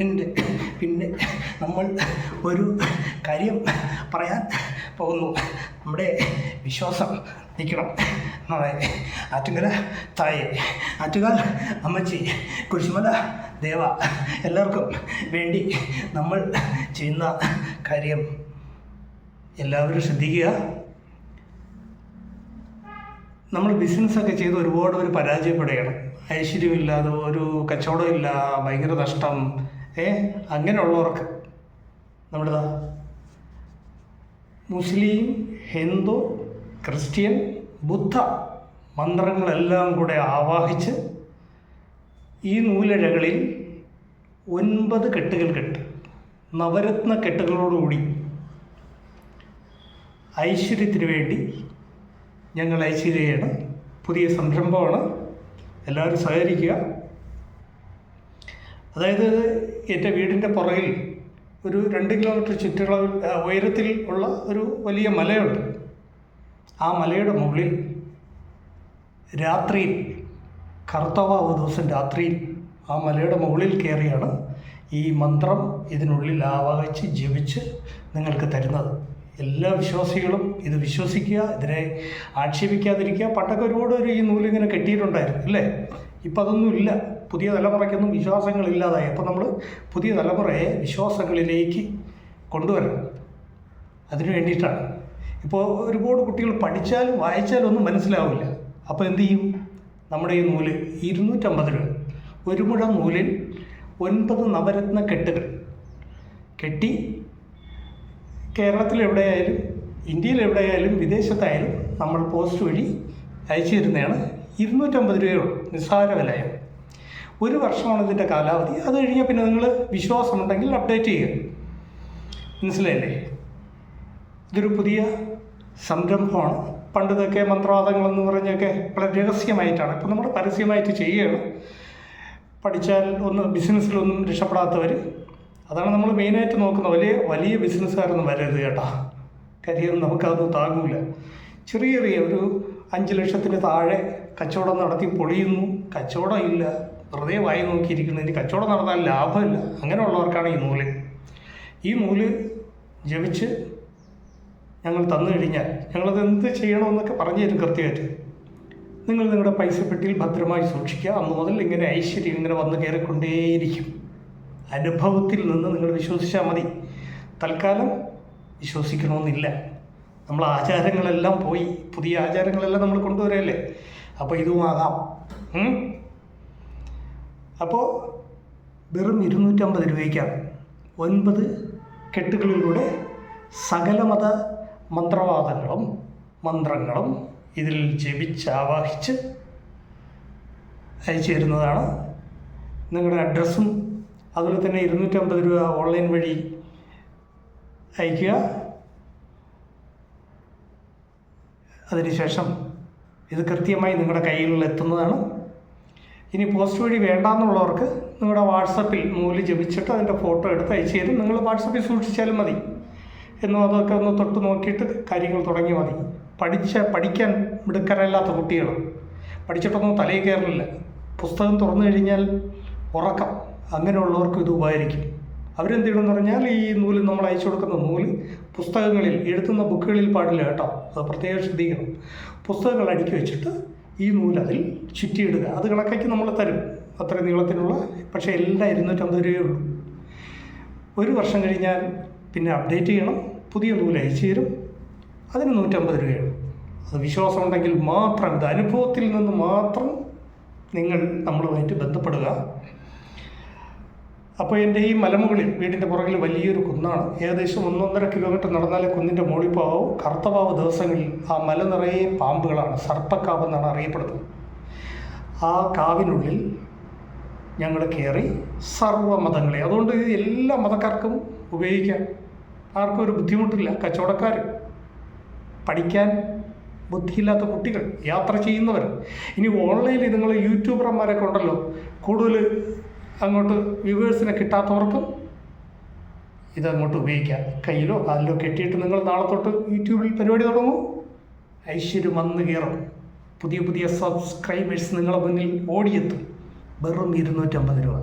ഉണ്ട്. പിന്നെ നമ്മൾ ഒരു കാര്യം പറയാൻ പോകുന്നു. നമ്മുടെ വിശ്വാസം നിൽക്കണം. നമ്മളെ ആറ്റുങ്കര തായെ ആറ്റുകാൽ അമ്മച്ചി കുരിശുമല ദേവ എല്ലാവർക്കും വേണ്ടി നമ്മൾ ചെയ്യുന്ന കാര്യം എല്ലാവരും ശ്രദ്ധിക്കുക. നമ്മൾ ബിസിനസ്സൊക്കെ ചെയ്ത് ഒരുപാട് പേര് പരാജയപ്പെടുകയാണ്. ഐശ്വര്യമില്ലാതെ ഒരു കച്ചവടമില്ല ഭയങ്കര നഷ്ടം. ഏ അങ്ങനെയുള്ളവർക്ക് നമ്മളിതാ മുസ്ലിം ഹിന്ദു ക്രിസ്ത്യൻ ബുദ്ധ മന്ത്രങ്ങളെല്ലാം കൂടെ ആവാഹിച്ച് ഈ നൂലഴകളിൽ ഒൻപത് കെട്ടുകൾ കെട്ട് നവരത്ന കെട്ടുകളോടുകൂടി ഐശ്വര്യത്തിന് വേണ്ടി ഞങ്ങൾ ഐശ്വര്യയാണ് പുതിയ സംരംഭമാണ്. എല്ലാവരും സഹകരിക്കുക. അതായത് എന്റെ വീടിന്റെ പുറകിൽ ഒരു രണ്ട് കിലോമീറ്റർ ചുറ്റളവിൽ ഉയരത്തിൽ ഉള്ള ഒരു വലിയ മലയുണ്ട്. ആ മലയുടെ മുകളിൽ രാത്രിയിൽ കർത്തവാവ് ദിവസം രാത്രിയിൽ ആ മലയുടെ മുകളിൽ കയറിയാണ് ഈ മന്ത്രം ഇതിനുള്ളിൽ ആവാഹിച്ച് ജപിച്ച് നിങ്ങൾക്ക് തരുന്നത്. എല്ലാ വിശ്വാസികളും ഇത് വിശ്വസിക്കുക ഇതിനെ ആക്ഷേപിക്കാതിരിക്കുക. പണ്ടൊക്കെ ഒരുപാട് പേര് ഈ നൂലിങ്ങനെ കെട്ടിയിട്ടുണ്ടായിരുന്നു അല്ലേ ഇപ്പം അതൊന്നും ഇല്ല പുതിയ തലമുറയ്ക്കൊന്നും വിശ്വാസങ്ങളില്ലാതായി. അപ്പോൾ നമ്മൾ പുതിയ തലമുറയെ വിശ്വാസങ്ങളിലേക്ക് കൊണ്ടുവരണം. അതിനു വേണ്ടിയിട്ടാണ്. ഇപ്പോൾ ഒരുപാട് കുട്ടികൾ പഠിച്ചാലും വായിച്ചാലും ഒന്നും മനസ്സിലാവില്ല. അപ്പോൾ എന്ത് ചെയ്യും? നമ്മുടെ ഈ നൂൽ ഇരുന്നൂറ്റമ്പത് രൂപ. ഒരു മുഴം നൂലിൽ ഒൻപത് നവരത്ന കെട്ടുകൾ. കെട്ടി കേരളത്തിൽ എവിടെയായാലും ഇന്ത്യയിൽ വിദേശത്തായാലും നമ്മൾ പോസ്റ്റ് വഴി അയച്ചു തരുന്നതാണ്. ഇരുന്നൂറ്റമ്പത് രൂപയുള്ളൂ നിസ്സാര വിലയാണ്. ഒരു വർഷമാണ് ഇതിന്റെ കാലാവധി. അത് കഴിഞ്ഞാൽ പിന്നെ നിങ്ങൾ വിശ്വാസമുണ്ടെങ്കിൽ അപ്ഡേറ്റ് ചെയ്യുക. മനസ്സിലായില്ലേ? ഇതൊരു പുതിയ സംരംഭമാണ്. പണ്ടതൊക്കെ മന്ത്രവാദങ്ങളെന്ന് പറഞ്ഞൊക്കെ വളരെ രഹസ്യമായിട്ടാണ്. ഇപ്പം നമ്മൾ പരസ്യമായിട്ട് ചെയ്യുകയാണ്. പഠിച്ചാൽ ഒന്ന് ബിസിനസ്സിലൊന്നും രക്ഷപ്പെടാത്തവർ അതാണ് നമ്മൾ മെയിനായിട്ട് നോക്കുന്നത്. വലിയ വലിയ ബിസിനസ്സുകാരൊന്നും വരരുത് കേട്ടാ. കരിയർ നമുക്കതൊന്നും താങ്ങൂല. ചെറിയ ചെറിയ ഒരു അഞ്ച് ലക്ഷത്തിന് താഴെ കച്ചവടം നടത്തി പൊളിയുന്നു. കച്ചവടം ഇല്ല. വെറുതെ വായി നോക്കിയിരിക്കുന്നതിന് കച്ചവടം നടന്നാൽ ലാഭമില്ല. അങ്ങനെയുള്ളവർക്കാണ് ഈ നൂൽ. ഈ നൂൽ ജപിച്ച് ഞങ്ങൾ തന്നു കഴിഞ്ഞാൽ ഞങ്ങളത് എന്ത് ചെയ്യണമെന്നൊക്കെ പറഞ്ഞു തരും കൃത്യമായിട്ട്. നിങ്ങൾ നിങ്ങളുടെ പൈസ പെട്ടിയിൽ ഭദ്രമായി സൂക്ഷിക്കുക. അന്ന് മുതൽ ഇങ്ങനെ ഐശ്വര്യം ഇങ്ങനെ വന്ന് കയറിക്കൊണ്ടേയിരിക്കും. അനുഭവത്തിൽ നിന്ന് നിങ്ങൾ വിശ്വസിച്ചാൽ മതി. തൽക്കാലം വിശ്വസിക്കണമെന്നില്ല. നമ്മൾ ആചാരങ്ങളെല്ലാം പോയി. പുതിയ ആചാരങ്ങളെല്ലാം നമ്മൾ കൊണ്ടുവരല്ലേ? അപ്പോൾ ഇതും ആകാം. ഉം? അപ്പോൾ വെറും ഇരുന്നൂറ്റമ്പത് രൂപയ്ക്കാണ്. ഒൻപത് കെട്ടുകളിലൂടെ സകലമത മന്ത്രവാദങ്ങളും മന്ത്രങ്ങളും ഇതിൽ ജപിച്ച് ആവാഹിച്ച് അയച്ചു തരുന്നതാണ്. നിങ്ങളുടെ അഡ്രസ്സും അതുപോലെ തന്നെ ഇരുന്നൂറ്റമ്പത് രൂപ ഓൺലൈൻ വഴി അയക്കുക. അതിനുശേഷം ഇത് കൃത്യമായി നിങ്ങളുടെ കയ്യിൽ എത്തുന്നതാണ്. ഇനി പോസ്റ്റ് വഴി വേണ്ടാന്നുള്ളവർക്ക് നിങ്ങളുടെ വാട്സപ്പിൽ നൂൽ ജപിച്ചിട്ട് അതിന്റെ ഫോട്ടോ എടുത്ത് അയച്ചു തരും. നിങ്ങൾ വാട്സപ്പിൽ സൂക്ഷിച്ചാലും മതി. എന്നും അതൊക്കെ ഒന്ന് തൊട്ട് നോക്കിയിട്ട് കാര്യങ്ങൾ തുടങ്ങി മതി. പഠിച്ച പഠിക്കാൻ മിടുക്കരല്ലാത്ത കുട്ടികൾ. പഠിച്ചിട്ടൊന്നും തലയിൽ കയറില്ല പുസ്തകം തുറന്നു കഴിഞ്ഞാൽ ഉറക്കം. അങ്ങനെയുള്ളവർക്കും ഇത് ഉപകരിക്കും. അവരെന്ത് ചെയ്യണമെന്ന് പറഞ്ഞാൽ ഈ നൂൽ നമ്മൾ അയച്ചു കൊടുക്കുന്ന നൂൽ പുസ്തകങ്ങളിൽ എഴുതുന്ന ബുക്കുകളിൽ പാടില്ല കേട്ടോ. അത് പ്രത്യേകം ശ്രദ്ധിക്കണം. പുസ്തകങ്ങൾ അടുക്കി വെച്ചിട്ട് ഈ നൂലതിൽ ചുറ്റിയിടുക. അത് കണക്കാക്കി നമ്മൾ തരും. അത്ര നീളത്തിനുള്ള പക്ഷേ എല്ലാം ഇരുന്നൂറ്റമ്പത് രൂപയേ ഉള്ളൂ. ഒരു വർഷം കഴിഞ്ഞാൽ പിന്നെ അപ്ഡേറ്റ് ചെയ്യണം. പുതിയ നൂൽ അയച്ചു തരും. അതിന് നൂറ്റമ്പത് രൂപയാണ് അത് വിശ്വാസമുണ്ടെങ്കിൽ മാത്രം അനുഭവത്തിൽ നിന്ന് മാത്രം നിങ്ങൾ നമ്മളുമായിട്ട് ബന്ധപ്പെടുക. അപ്പോൾ എന്റെ ഈ മലമുകളിൽ വീടിന്റെ പുറകിൽ വലിയൊരു കുന്നാണ്. ഏകദേശം ഒന്നൊന്നര കിലോമീറ്റർ നടന്നാലേ കുന്നിന്റെ മുകളിൽ പോകാവൂ. കറുത്തവാവ് ദിവസങ്ങളിൽ ആ മല നിറയെ പാമ്പുകളാണ്. സർപ്പക്കാവ് എന്നാണ് അറിയപ്പെടുന്നത്. ആ കാവിനുള്ളിൽ ഞങ്ങൾ കയറി സർവമതങ്ങളെ അതുകൊണ്ട് എല്ലാ മതക്കാർക്കും ഉപയോഗിക്കാം. ആർക്കും ഒരു ബുദ്ധിമുട്ടില്ല. കച്ചവടക്കാർ പഠിക്കാൻ ബുദ്ധിയില്ലാത്ത കുട്ടികൾ യാത്ര ചെയ്യുന്നവർ ഇനി ഓൺലൈനിൽ നിങ്ങൾ യൂട്യൂബർമാരൊക്കെ ഉണ്ടല്ലോ കൂടുതൽ അങ്ങോട്ട് വ്യൂവേഴ്സിനെ കിട്ടാത്തവർക്കും ഇതങ്ങോട്ട് ഉപയോഗിക്കാം. കയ്യിലോ കാലിലോ കെട്ടിയിട്ട് നിങ്ങൾ നാളെ തൊട്ട് യൂട്യൂബിൽ പരിപാടി തുടങ്ങും. ഐശ്വര്യം വന്ന് കയറും. പുതിയ പുതിയ സബ്സ്ക്രൈബേഴ്സ് നിങ്ങളെ മുന്നിൽ ഓടിയെത്തും. വെറും ഇരുന്നൂറ്റമ്പത് രൂപ.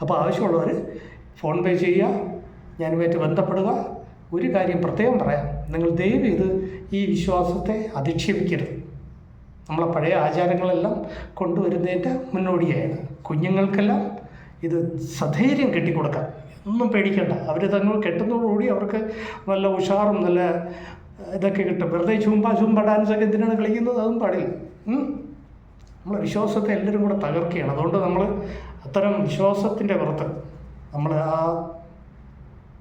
അപ്പോൾ ആവശ്യമുള്ളവർ ഫോൺ പേ ചെയ്യുക ഞാനുമായിട്ട് ബന്ധപ്പെടുക. ഒരു കാര്യം പ്രത്യേകം പറയാം. നിങ്ങൾ ദയവ് ഇത് ഈ വിശ്വാസത്തെ അധിക്ഷേപിക്കരുത്. നമ്മളെ പഴയ ആചാരങ്ങളെല്ലാം കൊണ്ടുവരുന്നതിന്റെ മുന്നോടിയായത് കുഞ്ഞുങ്ങൾക്കെല്ലാം ഇത് സധൈര്യം കെട്ടിക്കൊടുക്കാം ഒന്നും പേടിക്കണ്ട. അവർ തങ്ങൾ കെട്ടുന്നതോടുകൂടി അവർക്ക് നല്ല ഉഷാറും നല്ല ഇതൊക്കെ കിട്ടും. വെറുതെ ചുമ്പ ചുമ്പ ഡാൻസൊക്കെ എന്തിനാണ് കളിക്കുന്നത്? അതും പാടില്ല. നമ്മൾ വിശ്വാസത്തെ എല്ലാവരും കൂടെ തകർക്കുകയാണ്. അതുകൊണ്ട് നമ്മൾ അത്തരം വിശ്വാസത്തിന്റെ പുറത്ത് നമ്മൾ ആ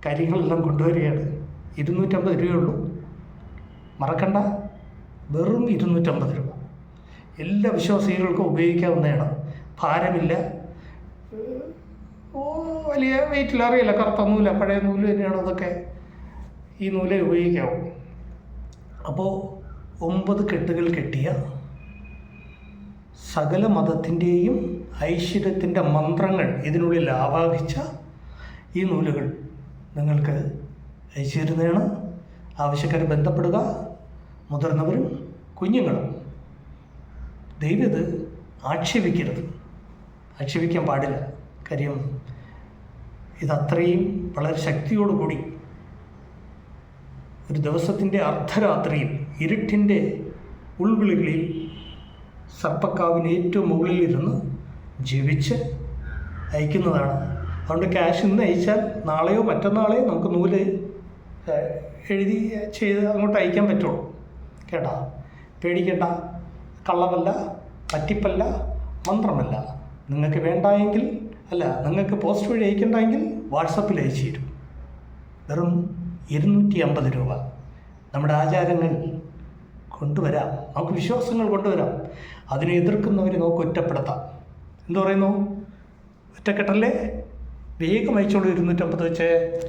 കാര്യങ്ങളെല്ലാം കൊണ്ടുവരികയാണ്. ഇരുന്നൂറ്റമ്പത് രൂപയുള്ളൂ. മറക്കണ്ട. വെറും ഇരുന്നൂറ്റമ്പത് രൂപ. എല്ലാ വിശ്വാസികൾക്കും ഉപയോഗിക്കാവുന്നതാണ്. ഭാരമില്ല. വലിയ വെയിറ്റിൽ അറിയില്ല. കറുത്ത നൂല പഴയ നൂൽ തന്നെയാണ് അതൊക്കെ? ഈ നൂലേ ഉപയോഗിക്കാവൂ. അപ്പോൾ ഒമ്പത് കെട്ടുകൾ കെട്ടിയ സകല മതത്തിന്റെയും ഐശ്വര്യത്തിന്റെ മന്ത്രങ്ങൾ ഇതിനുള്ളിൽ ആവാഹിച്ച ഈ നൂലുകൾ നിങ്ങൾക്ക് തരുന്നതാണ് ആവശ്യക്കാർ ബന്ധപ്പെടുക. മുതിർന്നവരും കുഞ്ഞുങ്ങളും ദൈവത് ആക്ഷേപിക്കരുത്. ആക്ഷേപിക്കാൻ പാടില്ല. കാര്യം ഇതത്രയും വളരെ ശക്തിയോടുകൂടി ഒരു ദിവസത്തിന്റെ അർദ്ധരാത്രിയിൽ ഇരുട്ടിന്റെ ഉൾവിളികളിൽ സർപ്പക്കാവിന് ഏറ്റവും മുകളിലിരുന്ന് ജീവിച്ച് അയക്കുന്നതാണ്. അതുകൊണ്ട് ക്യാഷ് ഇന്ന് അയച്ചാൽ നാളെയോ മറ്റന്നാളെയോ നമുക്ക് നൂൽ എഴുതി ചെയ്ത് അങ്ങോട്ട് അയക്കാൻ പറ്റുള്ളൂ. കേട്ടാ? പേടിക്കേണ്ട. കള്ളമല്ല പറ്റിപ്പല്ല മന്ത്രമല്ല. നിങ്ങൾക്ക് വേണ്ടായെങ്കിൽ അല്ല നിങ്ങൾക്ക് പോസ്റ്റ് വഴി അയക്കണ്ടെങ്കിൽ വാട്സപ്പിൽ അയച്ചു തരും. വെറും ഇരുന്നൂറ്റി അമ്പത് രൂപ. നമ്മുടെ ആചാരങ്ങൾ കൊണ്ടുവരാം. നമുക്ക് വിശ്വാസങ്ങൾ കൊണ്ടുവരാം. അതിനെ എതിർക്കുന്നവരെ നമുക്ക് ഒറ്റപ്പെടുത്താം. എന്തു പറയുന്നു? ഒറ്റക്കെട്ടല്ലേ? വേഗം അയച്ചോളൂ ഇരുന്നൂറ്റമ്പത് വെച്ച്.